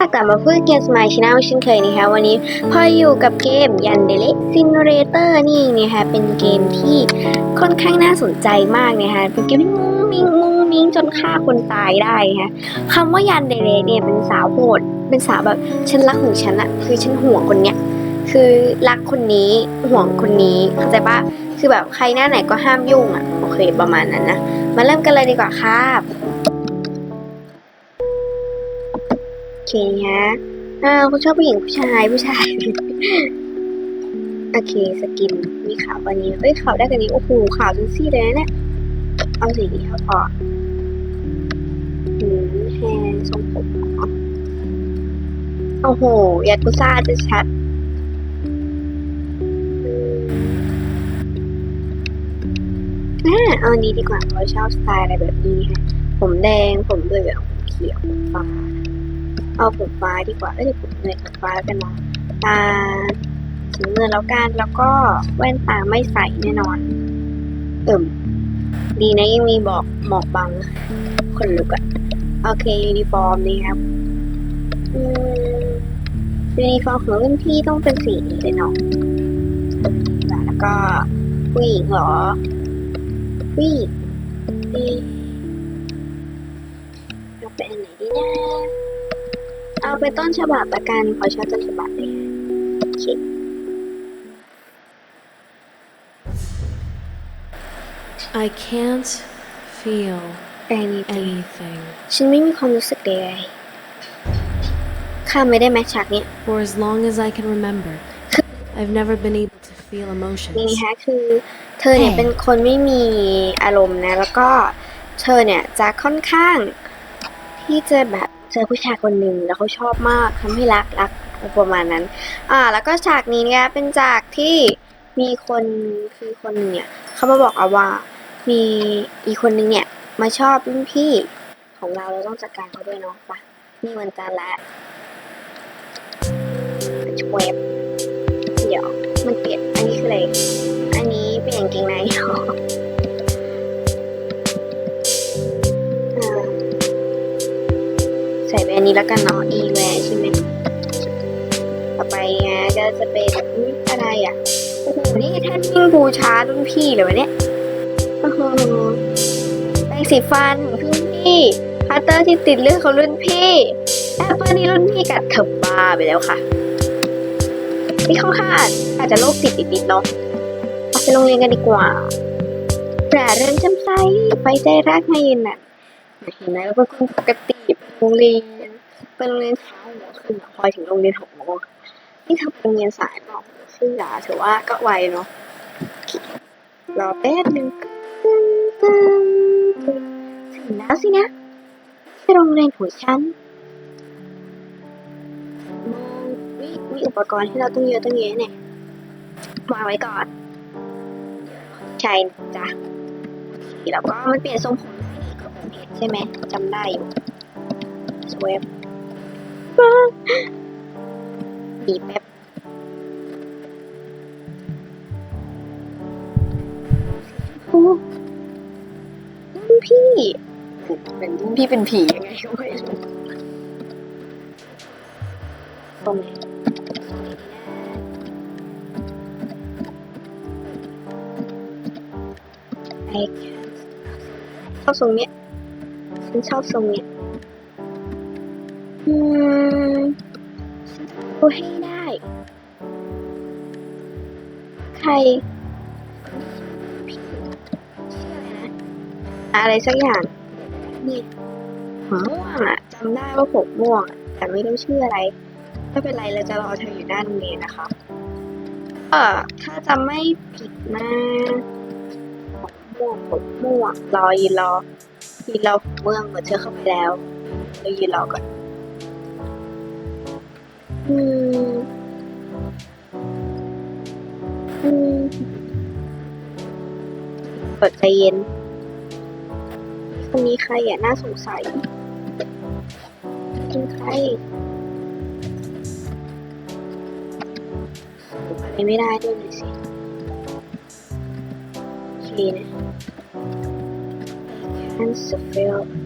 กลับมาพูดเกมสมายชแนลเช่นเคยนะคะวันนี้พออยู่กับเกมยันเดเลซินเรเตอร์นี่นะคะเป็นเกมที่ค่อนข้างน่าสนใจมากนะคะเป็นเกมที่มุ้งมิงมุ้งมิงจนฆ่าคนตายได้นะคะคำว่ายันเดเลเนี่ยเป็นสาวโหดเป็นสาวแบบฉันรักของฉันอะคือฉันห่วงคนเนี้ยคือรักคนนี้ห่วงคนนี้เข้าใจปะคือแบบใครหน้าไหนก็ห้ามยุ่งอะโอเคประมาณนั้นนะมาเริ่มกันเลยดีกว่าครับ เคฮะอ่าคุณชอบผู้หญิงผู้ชายผู้ชาย โอเค สกิน มีขาวว่านี้เอ้ยขาวได้กว่านี้ โอ้โหขาวจนซี่เลยนะเนี่ย เอาสีนี้ครับพอหืมแฮร์ทรงผมโอ้โห ยากุซ่าจะชัดอ่าเอาอันนี้ดีกว่าเพราะชอบสไตล์อะไรแบบนี้ฮะผมแดง ผมเหลืองผมเขียว ผมฟ้า เอาผมฟ้าดีกว่า เอ้ยเดี๋ยวผมเหนื่อยผมฟ้าแล้วกันนะตาสีเงินแล้วกัน แล้วก็แว่นตาไม่ใส่แน่นอน เอิ่ม ดีนะยังมีบอกหมอกบัง คนลุกอะโอเคยูนิฟอร์มนี่ครับอืมยูนิฟอร์มของรุ่นพี่ต้องเป็นสีนี้เลยเนาะแล้วก็ผู้หญิงเหรอผู้หญิงเอ๊ะเราเป็นอันไหนดีนะ เอาเป็นต้นฉบับละกันขอชอบต้นฉบับเลยโอเค I can't feel แต่นี้ anything ฉันไม่มีความรู้สึกใดๆข้ามไม่ได้ไหมฉากเนี้ย for as long as I can remember. I've never been able to feel นี่ emotions. นะคะคือเธอเนี่ยแหม่เป็นคนไม่มีอารมณ์นะ แล้วก็เธอเนี่ยจะค่อนข้างที่จะแบบ เจอผู้ชายคนหนึ่งแล้วเขาชอบมากทำให้รักรักประมาณนั้น อ่า แล้วก็ฉากนี้เนี่ยเป็นฉากที่มีคนคือคนหนึ่งเนี่ยเขามาบอกเอาว่ามีอีกคนนึงเนี่ยมาชอบรุ่นพี่ของเราเราต้องจัดการเขาด้วยเนาะปะนี่วันจันทร์แล้วช่วยเดี๋ยวมันเปลี่ยนอันนี้คืออะไร อันนี้เป็นกางเกงในเหรอ ใส่ไปอันนี้แล้วกันเนาะ e wear ใช่ไหมต่อไปนะก็จะเป็นอุ๊ยอะไรอะ โอ้โห นี่แท่นยิ่งบูชารุ่นพี่เลยวะเนี่ยโอ้โหแปรงสีฟันรุ่นพี่พัตเตอร์ที่ติดเลือดของรุ่นพี่แอปเปิลนี่รุ่นพี่กัดเถบบ้าไปแล้วค่ะนี่ค่อนข้างอาจจะโรคจิตนิดๆเนาะไปโรงเรียนกันดีกว่าแปรเรื่องจำใสไปใจรักในยืนน่ะเห็นไหมเราเป็นคนปกติไปโรงเรียนไปโรงเรียนเช้าหัวขึ้นพอถึงโรงเรียนหกโมงนี่ทำโรงเรียนสายเปล่าซึ่อย่าถือว่าก็ไวเนาะรอแป๊บหนึ่งตึ้งตึ้งตึ้งถึงแล้วสินะไปโรงเรียนของฉันมองวิมีอุปกรณ์ที่เราต้องเยอะต้องแยะเนี่ย วางไว้ก่อน ใช่จ้ะแล้วก็มันเปลี่ยนทรงผมได้นี่ก็ผมเห็นใช่ไหมจำได้อยู่ สวยดีแป๊บโอ้รุ่นพี่เป็นรุ่นพี่เป็นผียังไงก็ไม่รู้ตรงไหนไอชอบทรงเนี้ยฉันชอบทรงเนี้ยอื มดูให้ได้ ใครพี่ชื่ออะไรนะ อะไรสักอย่างนี่ผมม่วงอะจำได้ว่าผมม่วง แต่ไม่รู้ชื่ออะไรไม่เป็นไรเราจะรอเธออยู่หน้าโรงเรียนนะคะเออถ้าจำไม่ผิดนะผมม่วงผมม่วงรอยืนรอยืนรอผมม่วงเหมือนเธอเข้าไปแล้วเรายืนรอก่อน อืมอืมเปิดใจเย็น คนนี้ใครอะน่าสงสัยเป็นใครอะไรไม่ได้ด้วยเลยสิโอเคนะ I can't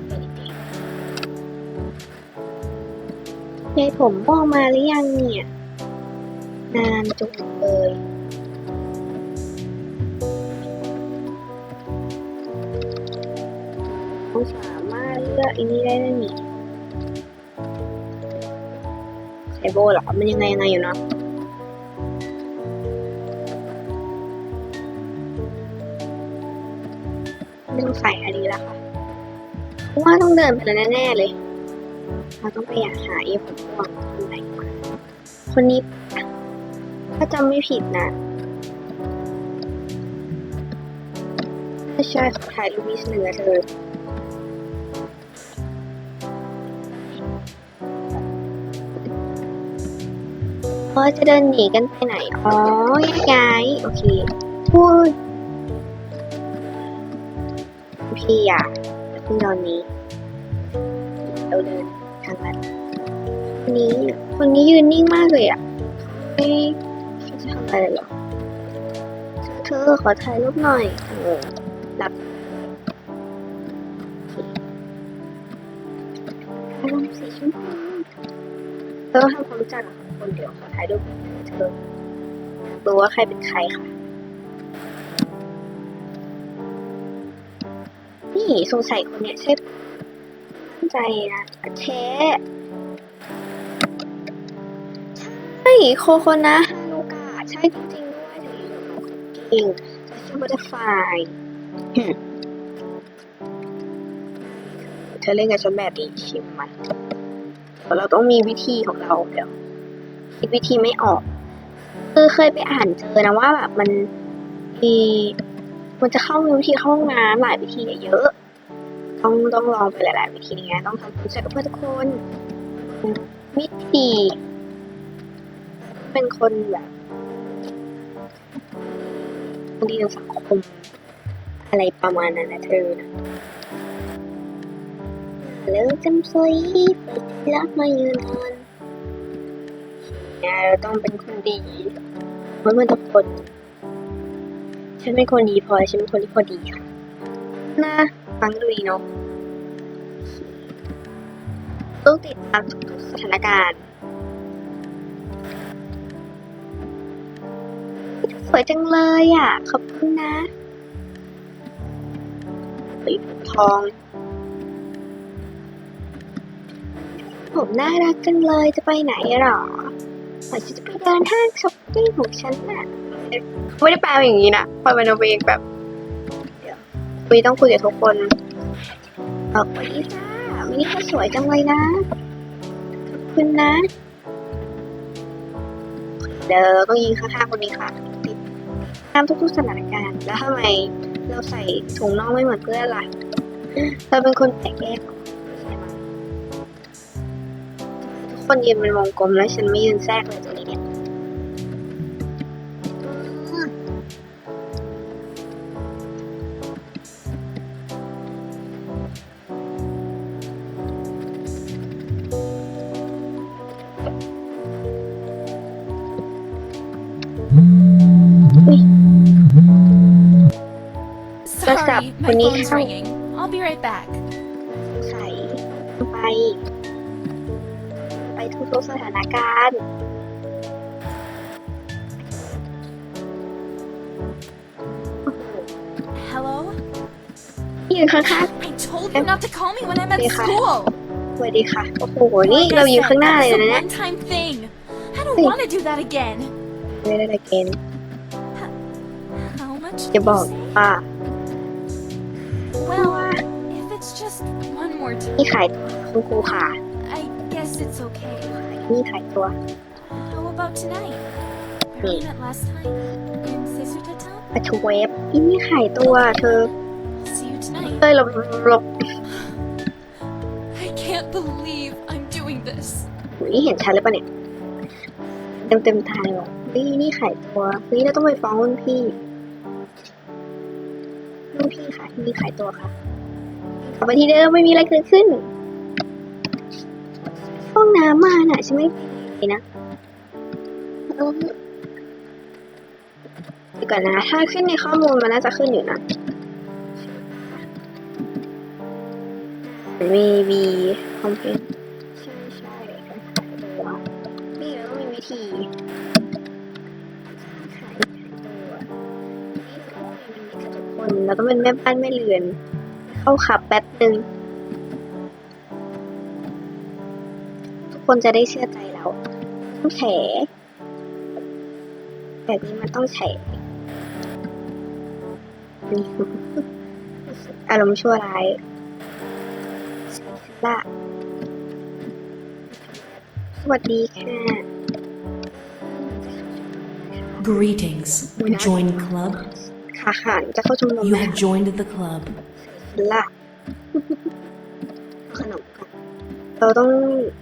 ยายผมม่งมาหรือยังเนี่ย นานจุกเลยต้องสามารถเลือกอันนี้ได้ด้วยนี่ใช้โบเหรอ มันยังไงยังไงอยู่เนาะไม่ต้องใส่อันนี้แล้วค่ะเพราะว่าต้องเดินไปแล้วแน่ๆเลย เราต้องไปอยากหาอีผมม่วงคนไหนมาคนนี้ ถ้าจำไม่ผิดนะถ้าใช่ขอถ่ายรูปนิดนึงนะเธอเออจะเดินหนีกันไปไหน อ๋อแยกย้ายโอเคพูดพี่อะเพิ่งตอนนี้ เราเดิน ทางนั้นคนนี้คนนี้ยืนนิ่งมากเลยอะเอ๊ะเขาจะทำอะไรหรอ เธอขอถ่ายรูปหน่อยโอ้รับอารมณ์สีชมพูเธอทำความรู้จักคนเดียวขอถ่ายรูปเธอดูว่าใครเป็นใครค่ะนี่สงสัยคนเนี้ยใช่ ใจนะเชใช่โคโคนะฮานุกะใช่จริงๆด้วยถึงอยู่กับจริงจะชื่อบัตเตอร์ไฟเธอเล่นกับฉันแบบนี้ชิมมันเราต้องมีวิธีของเราเดี๋ยวคิดวิธีไม่ออก คือเคยไปอ่านเจอนะว่าแบบมันมีมันจะเข้ามีวิธีเข้าห้องน้ำหลายวิธีเยอะ ต้องต้องลองไปหลาย ๆ วิธีนะต้องทำความรู้จักกับเพื่อนทุกคนวิธีเป็นคนแบบดีในสังคม อะไรประมาณนั้นนะเธอนะเลิกจำสวยไปรักมาอยู่นานเนี่ยเราต้องเป็นคนดีเหมือนมันทุกคน ฉันเป็นคนดีพอ ฉันเป็นคนที่พอดีค่ะ นะ ฟังดีเนาะต้องติดตามทุกสถานการณ์สวยจังเลยอะ ขอบคุณนะสีผมทอง ผมน่ารักจังเลยจะไปไหนหรอว่าฉันจะไปเดินห้างช้อปปิ้งของฉันน่ะไม่ได้แปลอย่างนี้นะพอมันเอาเองแบบ คุยต้องคุยกับทุกคนเออสวัสดีค่ะมินิเธอสวยจังเลยนะ ขอบคุณนะ เดี๋ยวต้องยิงข้างๆคนนี้ค่ะตามทุกๆสถานการณ์ แล้วทำไมเราใส่ถุงน่องไม่เหมือนเพื่อนล่ะเราเป็นคนแปลกแยกทุกคนยืนเป็นวงกลมแล้วฉันไม่ยืนแทรกเลยตรงนี้ Sorry, my when you phone's help. ringing. I'll be right back. ใส่ไป ไปทุกๆสถานการณ์โอ้โห Hello? ยืนข้าง I told you not to call me when I'm at Yeah. school. ๆสวัสดีค่ะ โอ้โห นี่ Like I เรายืน said, ข้างหน้าเลย that นะ was a เนี่ย one-time thing. I don't Hey. want to do that again. ไม่ได้ละเกณฑ์ How much จะ did บ you อก say? ว่า นี่ time, ขายตัวคุณครูค่ะ I guess it's okay. นี่ขายตัว How about tonight? Where we met last time? In Sesutata? ปัชเวฟอีนี่ขายตัวเธอ See you tonight. เอ้ยเราหลบ I can't believe I'm doing this. นี่เห็นชัดเลยปะเนี่ยเต็มเต็มๆตาเลยว่ะนี่นี่ขายตัวเฮ้ยเราต้องไปฟ้องรุ่นพี่รุ่นพี่ค่ะที่นี่ขายตัวค่ะ กลับมาที่เดิมไม่มีอะไรเกิดขึ้น ห้องน้ำมาน่ะฉันไม่ไปไหนนะเออเดี๋ยวก่อนนะ ถ้าขึ้นในข้อมูลมันน่าจะขึ้นอยู่นะ maybe คอมเพนใช่ใช่ขายเลยวิธีขายตัวนี่เราต้องเป็นมิตรกับทุกคนเราต้องเป็นแม่บ้านแม่เรือน เข้าขับแป๊บหนึ่งทุกคนจะได้เชื่อใจเราต้องแฉแบบนี้มันต้องแฉอารมณ์ชั่วร้ายละสวัสดีค่ะ Greetings. Join club? ค่ะค่ะจะเข้าชมรม You แล้ว have joined the club. ล่ะขนมกันเราต้อง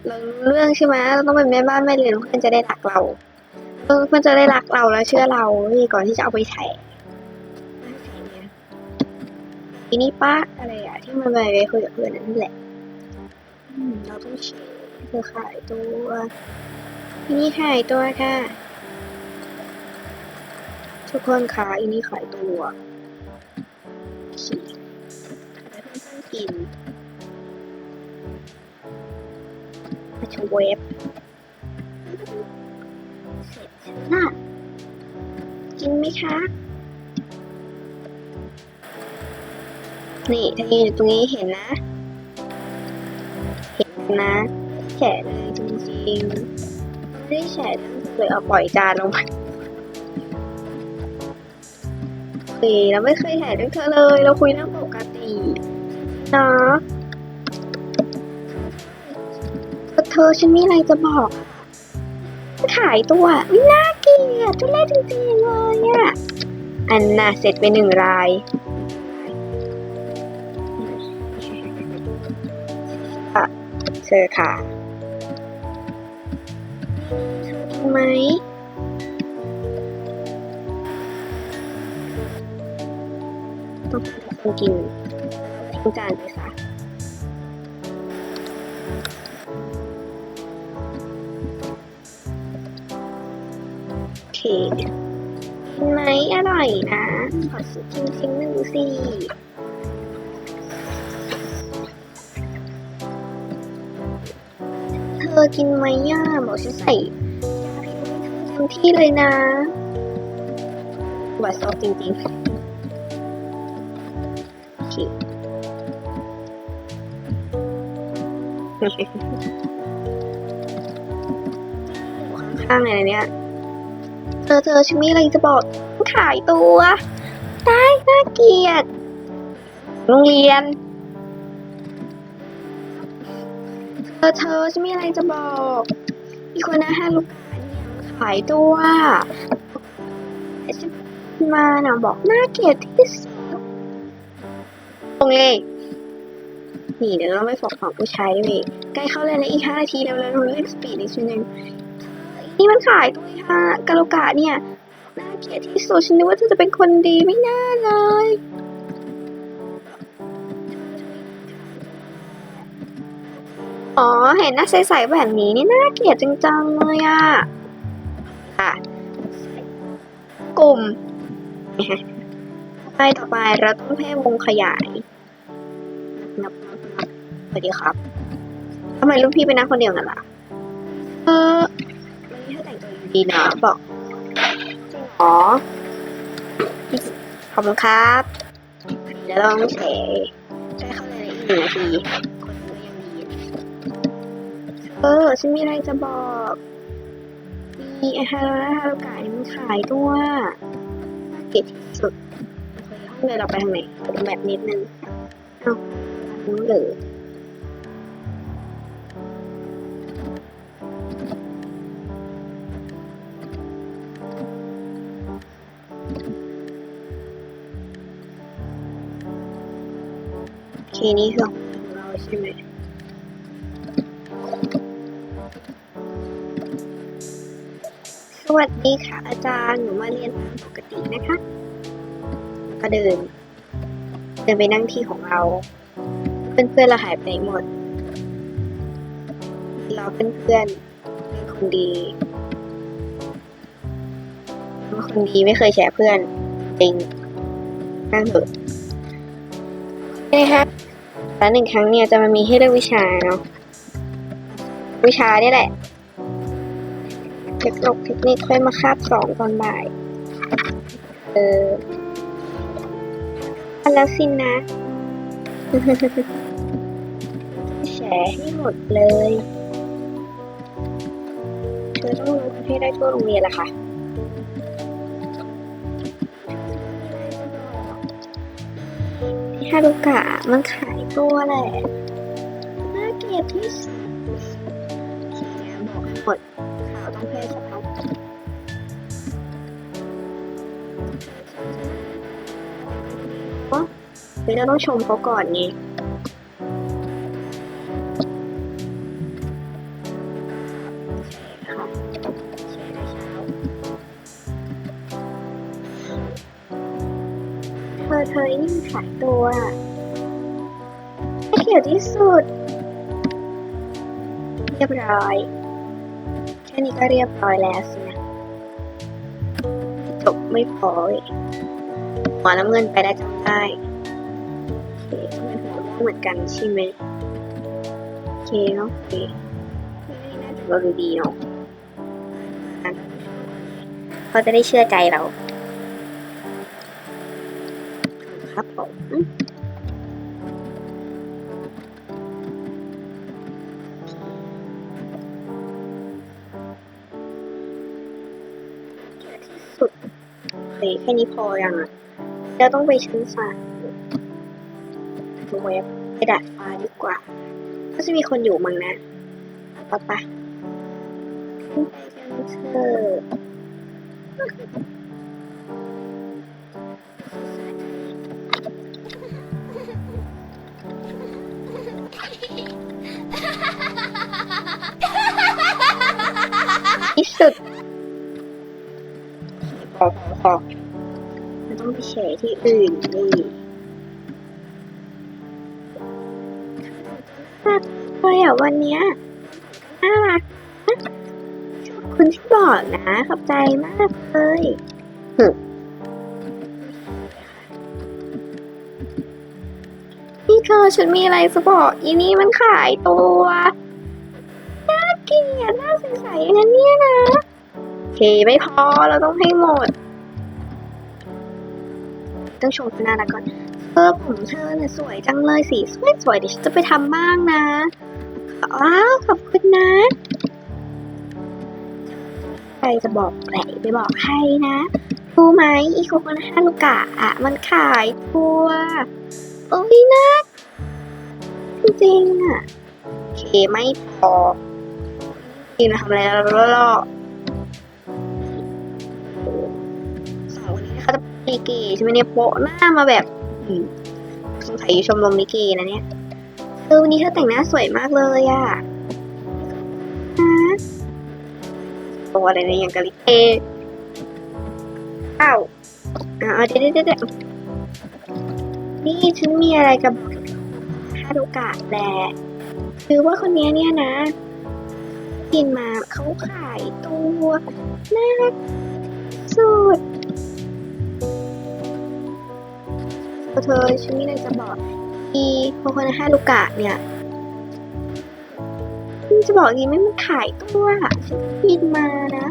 เราเรื่องใช่ไหมเราต้องเป็นแม่บ้านแม่เรือนเพื่อนจะได้รักเราเพื่อนจะได้รักเราแล้วเชื่อเรานี่ก่อนที่จะเอาไปแฉทีนี้ป้าอะไรอะที่มันไปไปคุยกับเพื่อนนั่นแหละเราต้องแฉเธอขายตัวทีนี้ขายตัวค่ะทุกคนคะอีนี่ขายตัวสี่ อนๆกินมาชมเว็บเสร็จแล้วนะกินไหมคะ นี่ถ้ายืนอยู่ตรงนี้เห็นนะ เห็นนะแฉะเลยจริงๆไม่ได้แฉะเรื่องเลยเอาปล่อยจานลงไปโอเคเราไม่เคยแห่เรื่องเธอเลย เราคุยเรื่องปกติเนาะแต่เธอฉันมีอะไรจะบอก ขายตัวไม่น่าเกลียดทุเรศจริงๆเลยอะอันน่ะเสร็จไปหนึ่งรายค่ะเชิญค่ะเธอกินไหมต้องทุกคนกิน ทิ้งจานไปซะโอเคกินไหมอร่อยนะ ขอชิมชิมชิมหนึ่งสิเธอกินไหมอะบอกฉันใส่ยาพิษให้เธอเต็มที่เลยนะหวานซอสจริงๆโอเค ข้างๆเลยนะเนี่ยเธอเธอฉันมีอะไรจะบอกขายตัวได้น่าเกลียดโรงเรียน เธอเธอฉันมีอะไรจะบอกอีกคนนะฮะลูกค้าเนี่ยขายตัวฉันมาน่ะบอกน่าเกลียดที่สุดตรงเลย หนีเดี๋ยวเราไม่ฝากฝั่งผู้ใชายด้ยใกล้เข้าเลยนะอีกห้านาทีแล้วแล้วเราเล่นสปีดอีกชิ้นหนึ่งนี่มันขายตัวฮะกาโลกะเนี่ยน่าเกลียดที่สุดฉันนึกว่าเธอจะเป็นคนดีไม่น่าเลยอ๋อเห็นหน้าใสๆแบบนี้นี่น่าเกลียดจังๆเลยอะค่ะกลุ่มไปต่อไปเราต้องให้วงขยาย สวัสดีครับทำไมรุ่นพี่เป็นนักคนเดียวกันล่ะ เออวันนี้เธอแต่งตัวดีนะบอกจริงเหรอขอบคุณครับเดี๋ยวลองแฉได้เข้าในอีกหนึ่งนาทีคนก็ยังดีเออฉันมีอะไรจะบอกมีอาหารและฮารุกะมันขายตัวน่าเกลียดที่สุดโอเคห้องเดินเราไปทางไหนแบบนิดนึงเอ้าทางนู้นเลยโอ เคนี่คือของเราใช่ไหมสวัสดีค่ะอาจารย์หนูมาเรียนตามปกตินะคะแล้วก็เดิน เดินไปนั่งที่ของเรา เพื่อนเพื่อนๆเราหายไปไหนหมด เราเพื่อนเพื่อนๆเป็นคนดีเป็นคนดีไม่เคยแฉเพื่อนจริงนั่งเถอะนี่นะคะแล้วหนึ่งครั้งเนี่ยจะมามีให้เลือกวิชาเนาะวิชานี่แหละเทคนิคเทคนิคค่อยมาคาบสองตอนบ่าย เออเอาแล้วสินะแฉให้หมดเลยเธอต้องรู้ให้ได้ทั่วโรงเรียนละค่ะที่ฮารุกะมันขาย ตัวแหละน่าเกลียดที่สุดบอกให้หมดข่าวต้องแพร่สะพัดเฮ้ยเราต้องชมเขาก่อนไงค่ะแชร์ได้เช้าเธอเธอยิ่งขายตัว น่ยดที่สุด เรียบร้อย แค่นี้ก็เรียบร้อยแล้วสินะจบไม่พออีกหัวน้ำเงินไปได้จำได้โอเคต้องเป็นหัวม่วงเหมือนกันใช่ไหมโอเคเนาะโอเคไม่น่าจะเราดูดีเนาะอะเขาจะได้เชื่อใจเรา ครับผม โอเคแค่นี้พอยังอะเราต้องไปชั้นสามดูเว็บไปดัดฟ้าดีกว่า ก็จะมีคนอยู่มั้งนะปะปะขึ้นไปกันเถอะที่สุด ออพอมันต้องไปแชร์ที่อื่นดิน่ารักเลยอะวันเนี้ยน่ารักขอบคุณที่บอกนะขอบใจมากเลยนี่เธอฉันมีอะไรจะบอกอีนี่มันขายตัวน่าเกลียดน่าสงสัยอย่างนั้นเนี่ยนะเคไม่พอเราต้องให้หมด ต้องชมคุณน่ารักก่อนเออผมเธอเนี่ยสวยจังเลยสีสวยสวยเดี๋ยวฉันจะไปทำบ้างนะว้าวขอบคุณนะ ใครจะบอกแหละไปบอกใครนะรู้ไหมอีโคโคนาฮารุกะอะมันขายทัวโอ้ยนะจริงๆอะเคไม่พอกินทำอะไรแล้วล่อ จะลิเกใช่ไหมเนี่ยโปะหน้ามาแบบสงสัยอยู่ชมรมลิเกนะเนี่ยเออวันนี้เธอแต่งหน้าสวยมากเลยอะฮะตัวอะไรเนี่ยอย่างกับลิเกอ้าวอ้าเดี๋ยวเดี๋ยวเดี๋ยวนี่ฉันมีอะไรกับฮารุกะแหละคือว่าคนนี้เนี่ยนะกินมาเขาขายตัวน่ารักสุด เธอฉันมีอะไรจะบอกอีโคโคนาฮาลูกะเนี่ยฉันจะบอกอีไม่มันขายตัวฉันกินมานะ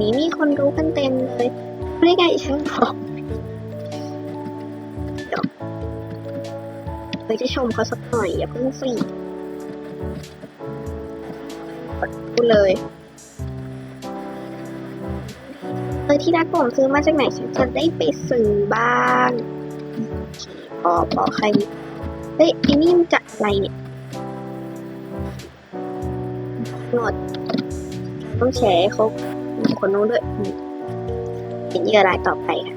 นี้มีคนรู้กันเต็มเลยไม่ได้ไงฉันบอกเดี๋ยวไปจะชมเขาสักหน่อยอย่าเพิ่งสิพูดเลยเออที่รักผมซื้อมาจากไหนฉันจะได้ไปซื้อบ้าง พอพอใครเฮ้ยไอ้นี่มันจะอะไรเนี่ยหนดต้องแชร์ให้เขาคนนู้นด้วยอืมเป็นเยื่อรายต่อไปค่ะ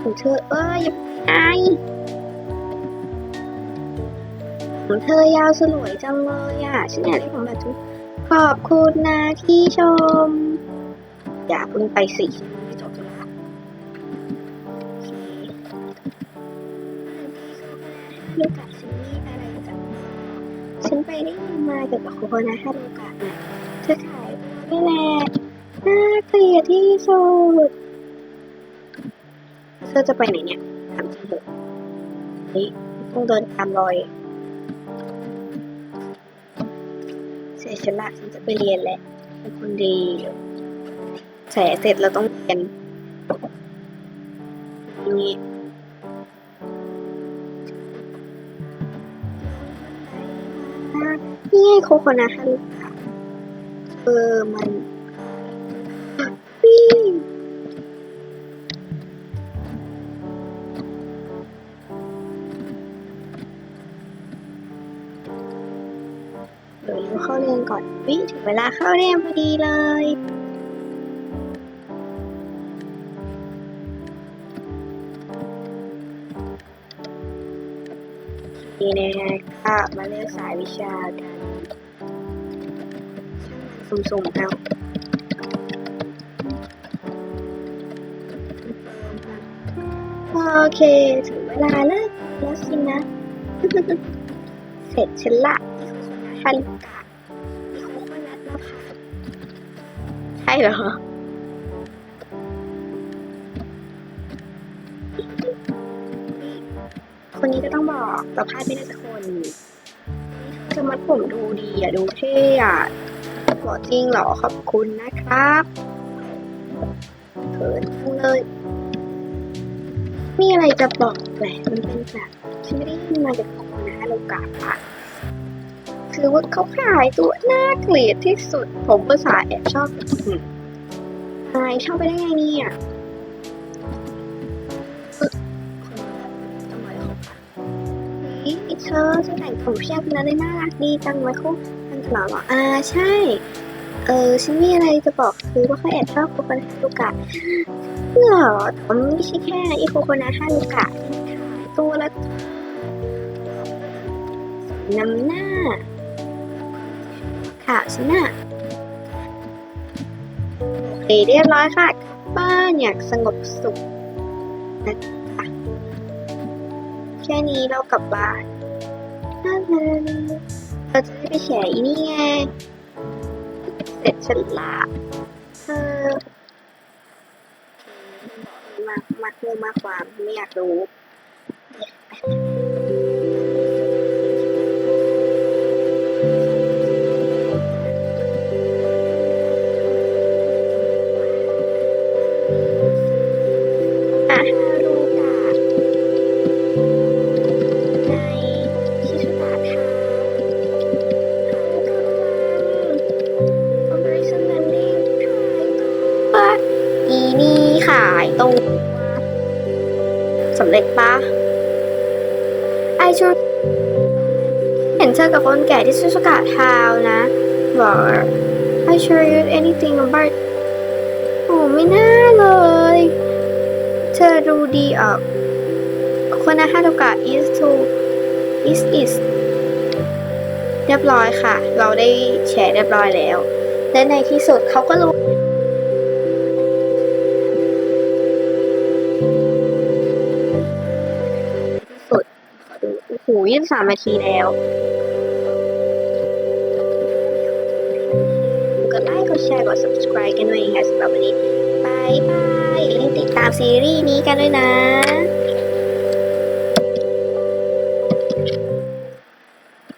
ของเธอเอ้ยอย่าไปของเธอยาวสลวยจังเลยอะฉันอยากได้ของแบบนี้ขอบคุณนะที่ชม อย่าเพิ่งไปสิไม่จบธุระโอเคลูกกะฉันมีอะไรจะบอกฉันไปได้ยินมาเกี่ยวกับโคโคนาฮาลูกะนะเธอขายนี่แหละน่าเกลียดที่สุดเธอจะไปไหนเนี่ยถามจริงเถอะเฮ้ยต้องเดินตามรอยเสร็จฉันละฉันจะไปเรียนแหละเป็นคนดี แสเสร็จเราต้องเรียนนี่นี่ไงโคโคนาฮันเออมันวิ่งเดี๋ยวเราเข้าเรียนก่อนวิถึงเวลาเข้าเรียนพอดีเลย นี่นะฮะมาเลือกสายวิชากันสุ่มๆเอาโอเค ถึงเวลาเลิกแล้วสินะ เสร็จฉันละฮันกะมีโคโคนัทแล้วค่ะใช่เหรอ นนี้ก็ต้องบอกเราพลาดไม่ได้สักคนจะมัดผมดูดีอะ ดูเท่อะบอจริงเหรอขอบคุณนะครับเขินจังเลย มีอะไรจะบอกแหละมันเป็นแบบฉันไม่ได้ยินมาจากคนนะโลกาอะคือว่าเขาขายตัวน่าเกลียดที่สุด ผมภาษาแอบชอบอายชอบไปได้ไงเนี่ย เฮ้ยเธอฉันแต่งผมเพียบแล้วเลยน่ารักดีจังเลยคู่มันตลอดเหรออ่าใช่ เออฉันมีอะไรจะบอกคือว่าเขาแอบชอบโคโคนาฮารุกะเหรอแต่ว่าไม่ใช่แค่อีโคโคนาฮารุกะที่ขาตัวละน้ำหน้าข่าวฉันน่ะโอเคเรียบร้อยค่ะบ้านอยากสงบสุขนะจ๊ะ ค่นี้เรากลับบ้านน่ารักเราจะได้ไปแฉอีนี่ไง เสร็จฉันละเธอมากมากเรื่องมากความไม่อยากรู้ ก่ที่ชิสุกะทาวนะ บอก I sure you anything about โอ้ไม่น่าเลย เธอดูดีออกคนนะฮารุกะ is to is is เรียบร้อยค่ะ เราได้แชร์เรียบร้อยแล้ว และในที่สุดเขาก็รู้สุดโอ้โหยี่สามนาทีแล้ว ดแชร์กด subscribe กันด้วยนะคะสำหรับวันนี้บายบายอย่าลืมติดตามซีรีส์นี้กันด้วยนะ